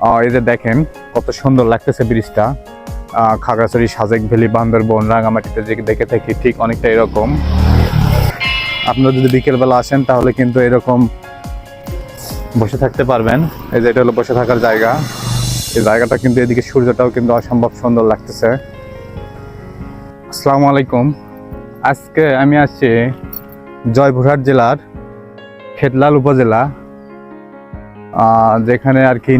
এই যে দেখেন, কত সুন্দর লাগতেছে ব্রিজটা। খাগড়াছড়ি, সাজেক ভ্যালি, বান্দরবন, রাঙামাটিতে যে দেখে থাকি ঠিক অনেকটা এরকম। আপনারা যদি বিকেলবেলা আসেন, তাহলে কিন্তু এরকম বসে থাকতে পারবেন। এই যে এটা হলো বসে থাকার জায়গা। এই জায়গাটা কিন্তু এদিকে সূর্যটাও কিন্তু অসম্ভব সুন্দর লাগতেছে। আসসালামু আলাইকুম। আজকে আমি আসছি জয়পুরহাট জেলার খেতলাল উপজেলা। যেখানে আর কি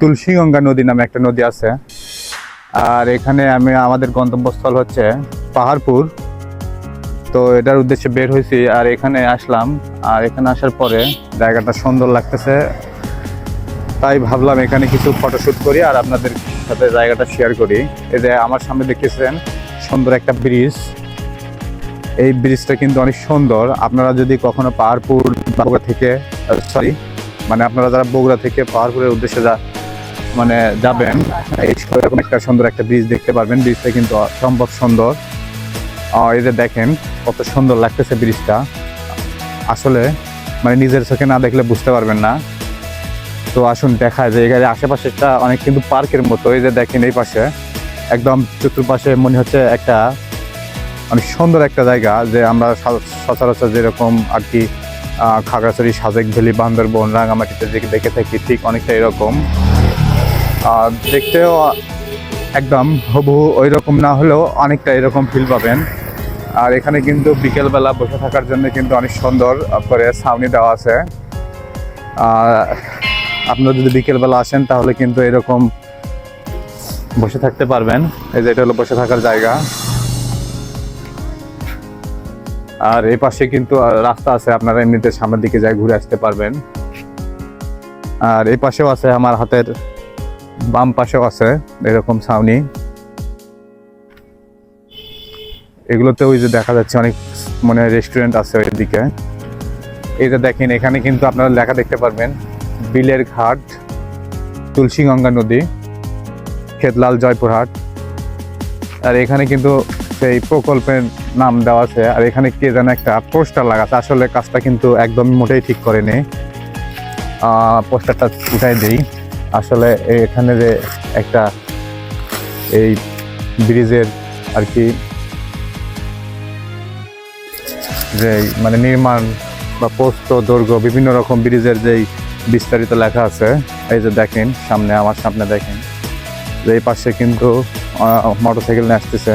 তুলসীগঙ্গা নদী নামে একটা নদী আছে। আর এখানে আমি, আমাদের গন্তব্যস্থল হচ্ছে পাহাড়পুর। তো এটার উদ্দেশ্যে বের হয়েছি আর এখানে আসলাম। আর এখানে আসার পরে জায়গাটা সুন্দর লাগতেছে। তাই ভাবলাম এখানে কিছু ফটোশ্যুট করি আর আপনাদের সাথে জায়গাটা শেয়ার করি। এই যে আমার সামনে দেখতেছেন সুন্দর একটা ব্রিজ এই ব্রিজটা কিন্তু অনেক সুন্দর। আপনারা যদি কখনো পাহাড়পুর থেকে সরি মানে আপনারা যারা বগুড়া থেকে পাহাড়পুরের উদ্দেশ্যে যা মানে যাবেন, এই এরকম একটা সুন্দর একটা ব্রিজ দেখতে পারবেন। ব্রিজটা কিন্তু অসম্ভব সুন্দর। এই যে দেখেন, কত সুন্দর লাগতেছে ব্রিজটা আসলে মানে নিজের চোখে না দেখলে বুঝতে পারবেন না। তো আসুন, দেখা যায়। এখানে আশেপাশেটা অনেক কিন্তু পার্কের মতো। এই যে দেখেন, এই পাশে। একদম চতুর্পাশে মনে হচ্ছে একটা অনেক সুন্দর একটা জায়গা যে আমরা সচরাচর যেরকম আর কি খাগড়াছড়ি সাজেক ভ্যালি বান্দরবন, রাঙামাটিতে যে দেখে থাকি ঠিক অনেকটা এরকম। আর দেখতেও একদম হবু ওই রকম না হলেও অনেকটা এরকম ফিল পাবেন। আর এখানে কিন্তু বিকেলবেলা বসে থাকার জন্য কিন্তু অনেক সুন্দর করে ছাউনি দেওয়া আছে। আর আপনারা যদি বিকেলবেলা আসেন তাহলে কিন্তু এরকম বসে থাকতে পারবেন। এই যে এটা হলো বসে থাকার জায়গা। আর এই পাশে কিন্তু রাস্তা আছে, আপনারা এমনিতে সামনের দিকে যাই ঘুরে আসতে পারবেন। আর এই পাশেও আছে আমার হাতের, বাম পাশেও আছে এরকম ছাউনি। এগুলোতে ওই যে দেখা যাচ্ছে অনেক মানে রেস্টুরেন্ট আছে ওইদিকে। এই যে দেখেন, এখানে কিন্তু আপনারা লেখা দেখতে পারবেন, বিলের ঘাট, তুলসীগঙ্গা নদী, খেতলাল জয়পুরহাট। আর এখানে কিন্তু সেই প্রকল্পের নাম দেওয়া আছে, আর এখানে কে যেন একটা পোস্টার লাগাচ্ছে আসলে কাজটা কিন্তু একদম মোটেই ঠিক করেনি। পোস্টারটা উঠাই দিই। আসলে এখানে যে একটা এই ব্রিজের আর কি যে মানে নির্মাণ বা পোস্ত দৈর্ঘ্য, বিভিন্ন রকম ব্রিজের যেই বিস্তারিত লেখা আছে, এই যে দেখেন, সামনে, আমার সামনে দেখেন। যে এই পাশে কিন্তু মোটর সাইকেল নিয়ে আসতেছে।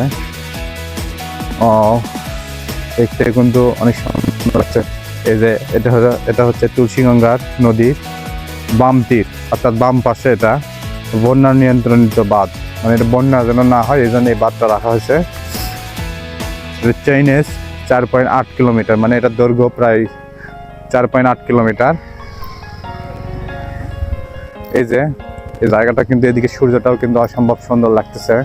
দেখতে কিন্তু অনেক সুন্দর লাগছে। এই যে এটা এটা হচ্ছে তুলসীগঙ্গার নদীর বাম তীর, অর্থাৎ বাম পাশে এটা বন্যা নিয়ন্ত্রণিত বাঁধ। মানে এটা বন্যা যেন না হয়, এই জন্য এই বাঁধটা রাখা হয়েছে। চাইনেস চার পয়েন্ট আট কিলোমিটার মানে এটা দৈর্ঘ্য প্রায় চার পয়েন্ট আট কিলোমিটার এই যে, এই জায়গাটা কিন্তু এদিকে সূর্যটাও কিন্তু অসম্ভব সুন্দর লাগতেছে।